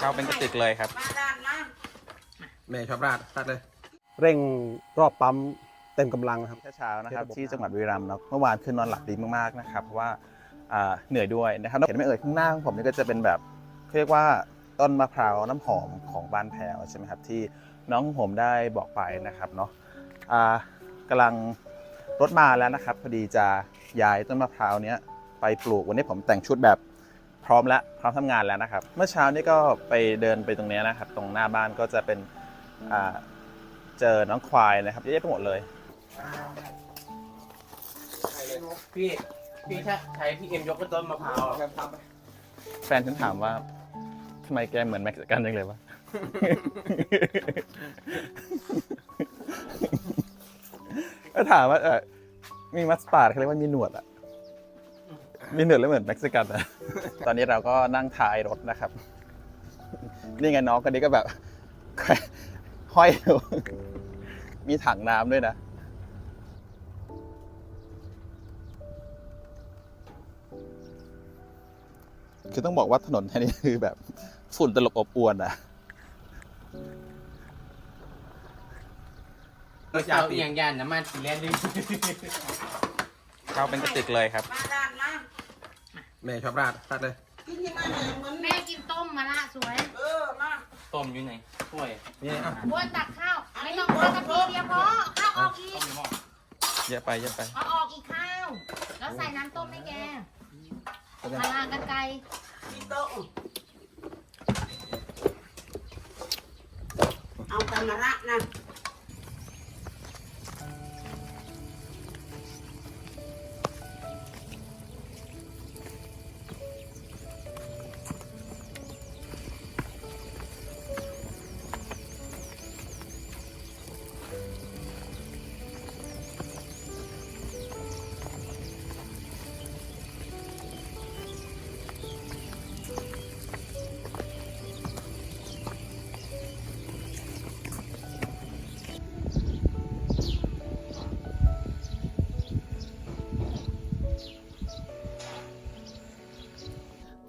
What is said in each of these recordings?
เข้าเป็นกระติกเลยครับมาด้านมาแม่ชอบราดตัดเลย เร่งรอบปั๊มเต็มกำลังครับ เช้าๆนะครับเทศบาลที่จังหวัดบุรีรัมย์เนาะเมื่อวานคือนอนหลับดีมากๆนะครับเพราะว่าอ่าเหนื่อยด้วยนะครับเห็นไหมเอ่ยข้างหน้าของผมนี่ก็จะเป็นแบบเขาเรียกว่าต้นมะพร้าวน้ำหอมของบ้านแพรวใช่ไหมครับที่น้องผมได้บอกไปนะครับเนาะอ่ากำลังรถมาแล้วนะครับพอดีจะย้ายต้นมะพร้าวเนี้ยไปปลูกวันนี้ผมแต่งชุดแบบพ ร้อมแล้วพร้อมทำงานแล้วนะครับ เมื่อเช้านี้ก็ไปเดินไปตรงเนี้ยนะครับ ตรงหน้าบ้านก็จะเป็นอ่าเจอน้องควายนะครับเยอะแยะไปหมดเลยพี่พี่ใช้ใช้พี่เอ็มยกเป็นต้นมะพร้าวครับทำไปแฟนฉันถามว่าทำไมแกเหมือนแม็กซิกันจังเลยวะก็ถามว่าเออมีมัสตาร์ดเขาเรียกว่ามีหนวดอะมีหนวดแล้วเหมือนเม็กซิกันอะ ตอนนี้เราก็นั่งท้ายรถนะครับ นี่ไงน้องคนนี้ก็แบบ ห้อยอยู่มีถังน้ำด้วยนะ คือต้องบอกว่าถนนแห่งนี้คือแบบฝุ่นตลบอบอวนอะเอาเอียงยันน้ำมันสีแลนด์ด้วยเข้าเป็นกระติกเลยครับ มาด้านมา แม่ชอบราดตัดเลยกินยังไงเนี่ยเหมือนแม่กินต้มมาละสวยเออมาต้มอยู่ไหนถ้วยนี่อะบ้วนตักข้าว ไม่ต้องข้าวกะทิเดียวพอข้าวออกอีกเยอะไปเยอะไปเอาออกอีกข้าว แล้วใส่น้ำต้มให้แกมาลากันไกลที่โต๊ะเอาแต่มาระนะ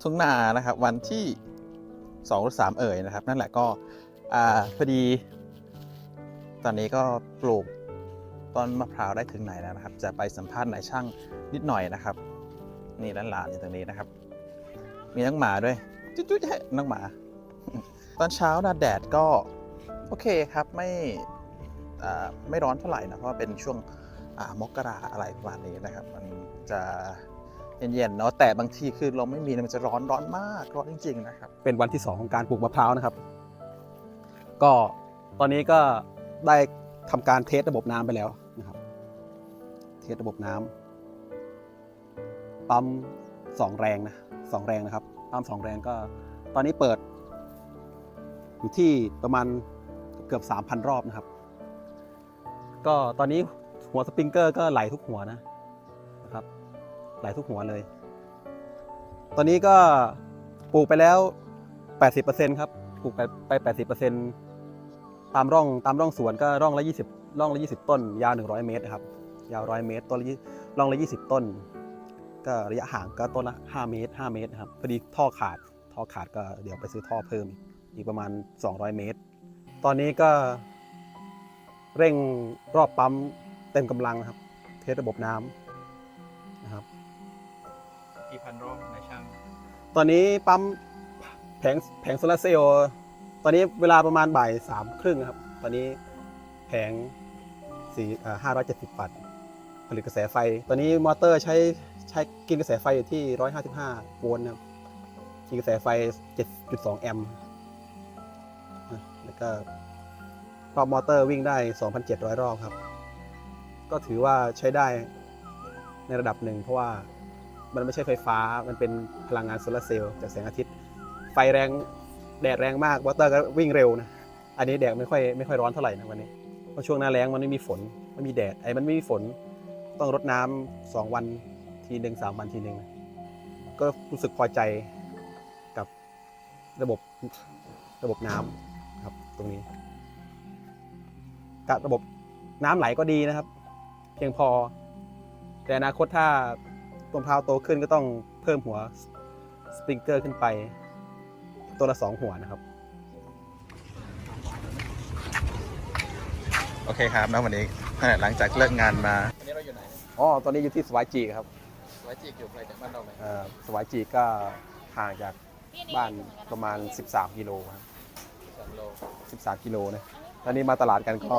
ทุ่งนานะครับ วันที่สองหรือสามเอ่ยนะครับ นั่นแหละก็อ่าพอดี ตอนนี้ก็ปลูกต้นมะพร้าวได้ถึงไหนแล้วนะครับ จะไปสัมภาษณ์นายช่างนิดหน่อยนะครับ นี่ด้านหลานอยู่ตรงนี้นะครับ มีน้องหมาด้วย จุ๊ดๆให้น้องหมา ตอนเช้านะแดดก็โอเคครับไม่ไม่ร้อนเท่าไหร่นะเพราะว่าเป็นช่วงมกราอะไรประมาณนี้นะครับ มันจะ เย็นๆเนาะแต่บางทีคือเราไม่มีมันจะร้อนร้อนมากร้อนจริงๆนะครับเป็นวันที่ 2 ของการปลูกมะพร้าวนะครับ ก็ตอนนี้ก็ได้ทำการเทสระบบน้ำไปแล้วนะครับ เทสระบบน้ำปั๊มสองแรงนะสองแรงนะครับปั๊มสองแรงก็ ตอนนี้เปิด อยู่ที่ประมาณเกือบ 3,000 รอบนะครับ ก็ตอนนี้หัวสปริงเกอร์ก็ไหลทุกหัวนะ ไหลทุกหัวเลย ตอนนี้ก็ปลูกไปแล้ว 80%ครับ ปลูกไปไป 80%ตามร่องตามร่องสวนก็ร่องละ20ร่องละ20 ต้น ยาว 100 เมตรนะครับ ยาว 100 เมตร ต้นละร่องละ 20 ต้น ก็ระยะห่างก็ต้นละ 5 เมตร 5 เมตรครับ พอดีท่อขาด ท่อขาดก็เดี๋ยวไปซื้อท่อเพิ่ม อีกประมาณ 200 เมตร ตอนนี้ก็เร่งรอบปั๊มเต็มกำลังครับ เทสระบบน้ำ พันรอบนช่างตอนนี้ปั๊มแผงแผงโซลาร์เซลล์ตอนนี้เวลาประมาณบ่ายสามครึ่งครับ ตอนนี้แผงสี่ห้าร้อยเจ็ดสิบวัตต์ผลิตกระแสไฟ ตอนนี้มอเตอร์ใช้ใช้กินกระแสไฟอยู่ที่ร้อยห้าสิบห้าโวลต์นะครับกินกระแสไฟเจ็ดจุดสองแอมป์แล้วก็รอบมอเตอร์วิ่งได้สองพันเจ็ดร้อยรอบครับ ก็ถือว่าใช้ได้ในระดับหนึ่งเพราะว่า มันไม่ใช่ไฟฟ้า มันเป็นพลังงานโซลาร์เซลล์จากแสงอาทิตย์ ไฟแรงแดดแรงมากวอเตอร์ก็วิ่งเร็วนะ อันนี้แดดไม่ค่อยไม่ค่อยร้อนเท่าไหร่นะวันนี้เพราะช่วงหน้าแล้งมันไม่มีฝนไม่มีแดดไอ้มันไม่มีฝนต้องรดน้ำสองวันทีหนึ่งสามวันทีหนึ่งก็รู้สึกพอใจกับระบบระบบน้ำครับตรงนี้กับระบบน้ำไหลก็ดีนะครับ เพียงพอ แต่อนาคตถ้า ต้นมะพร้าวโตขึ้นก็ต้องเพิ่มหัวสปริงเกอร์ขึ้นไป ตัวละสองหัวนะครับ โอเคครับแล้ววันนี้หลังจากเลิกงานมาวันนี้เราอยู่ไหนอ๋อตอนนี้อยู่ที่สวายจีครับไว้จีกอยู่ไกลจากบ้านเราไหมเอ่อสวายจีก็ห่างจากบ้านประมาณ 13 กิโลครับสามโล13 กิโลนะตอนนี้มาตลาดกันก็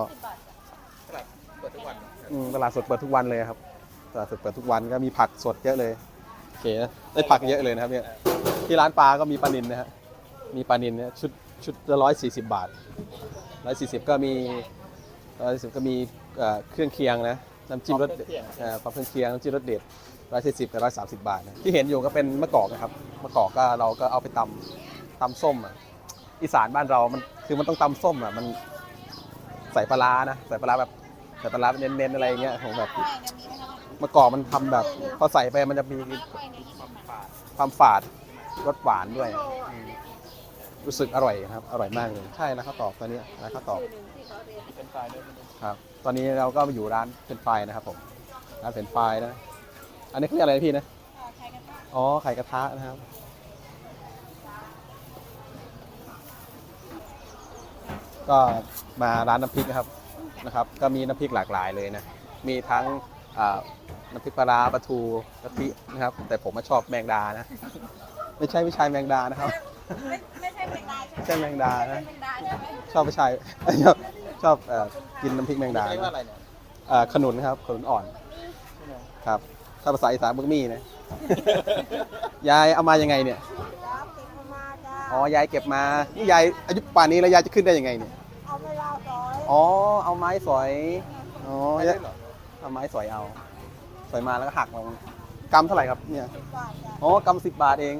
ตลาดเปิดทุกวันอืมตลาดสดเปิดทุกวันเลยครับ ตลาดสดเปิดทุกวันก็มีผักสดเยอะเลยโอเคนะได้ผักเยอะเลยนะครับเนี่ยที่ร้านปลาก็มีปลานินนะฮะมีปลานินเนี่ยชุดชุดละร้อยสี่สิบบาทร้อยสี่สิบก็มีร้อยสี่สิบก็มีเอ่อเครื่องเคียงนะน้ำจิ้มรสเด็ดเอ่อพร้อมเครื่องเคียงน้ำจิ้มรสเด็ดร้อยสี่สิบกับร้อยสามสิบบาทนะที่เห็นอยู่ก็เป็นมะกอกนะครับมะกอกก็เราก็เอาไปตำตำส้มอะอีสานบ้านเรา มันคือมันต้องตำส้มอะมันใส่ปลาร้านะใส่ปลาร้าแบบใส่ปลาร้าเน้นๆอะไรอย่างเงี้ยของแบบ มะกอกมันทำแบบพอใส่ไปมันจะมีความฝาดรสหวานด้วยอืมรู้สึกอร่อยครับ อร่อยมากเลย ใช่นะข้าวตอกตอนนี้นะข้าวตอกเป็นไฟด้วยครับ ตอนนี้เราก็มาอยู่ร้านเป็นไฟรายนะครับผมร้านเป็นไฟรายนะ อันนี้เขาเรียกอะไรนะพี่นะอ๋อไข่กระทะนะครับก็มาร้านน้ำพริกนะครับนะครับ ก็มีน้ำพริกหลากหลายเลยนะ มีทั้งอ่า น้ำพริกปลาร้าปลาทูกะทินะครับ แต่ผมมาชอบแมงดานะ ไม่ใช่ไม่ใช่แมงดานะครับไม่ใช่แมงดาใช่ไหมไม่ใช่แมงดานะแมงดาใช่ไหมชอบไม่ใช่ชอบชอบเอ่อกินน้ำพริกแมงดาเรียกว่านะอะไรเนี่ยเอ่อขนุนครับขนุนอ่อนครับ ถ้าภาษาอีสานบึกมี่นะ ยายเอามายังไงเนี่ยอ๋อยายเก็บมา นี่ยายอายุป่านนี้แล้วยายจะขึ้นได้ยังไงเนี่ย เอาไม่เล่าต่อยอ๋อ เอาไม้สอย อ๋อยายเอาไม้สอยเอา สอยมาแล้วก็หักลงกำเท่าไหร่ครับเนี่ยอ๋อกำสิบบาทเอง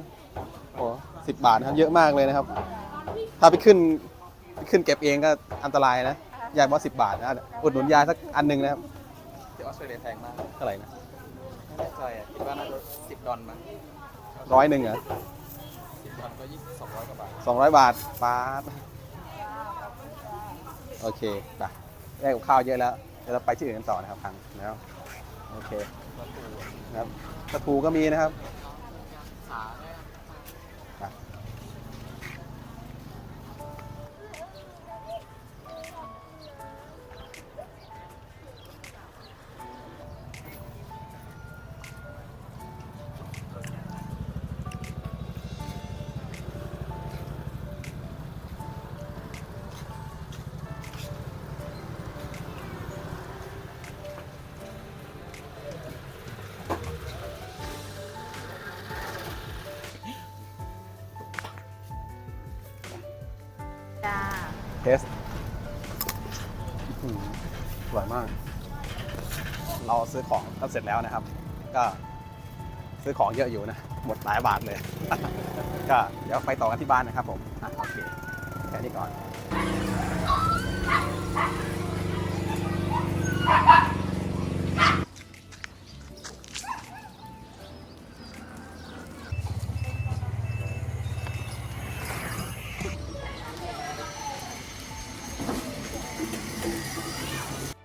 โอ้สิบบาทนะครับ เยอะมากเลยนะครับ ถ้าไปขึ้นไปขึ้นเก็บเองก็อันตรายนะยายบอกสิบบาทนะอุดหนุนยายสักอันหนึ่งนะครับที่ออสเตรเลียแพงมากเท่าไหร่นะไม่แน่ใจอะคิดว่าน่าจะสิบดอลมั้งร้อยหนึ่งเหรอสิบดอลก็ยี่สิบสองร้อยกว่าบาทสองร้อยบาทบาทโอเคไปได้กับข้าวเยอะแล้ว เดี๋ยวเราไปที่อื่นกันต่อนะครับพังแล้วโอเคนะครับตะปูก็มีนะครับ อื้อหืออร่อยมาก เราซื้อของก็เสร็จแล้วนะครับ ก็ซื้อของเยอะอยู่นะ หมดหลายบาทเลย ก็เดี๋ยวไปต่อกันที่บ้านนะครับผมอะโอเค แค่นี้ก่อน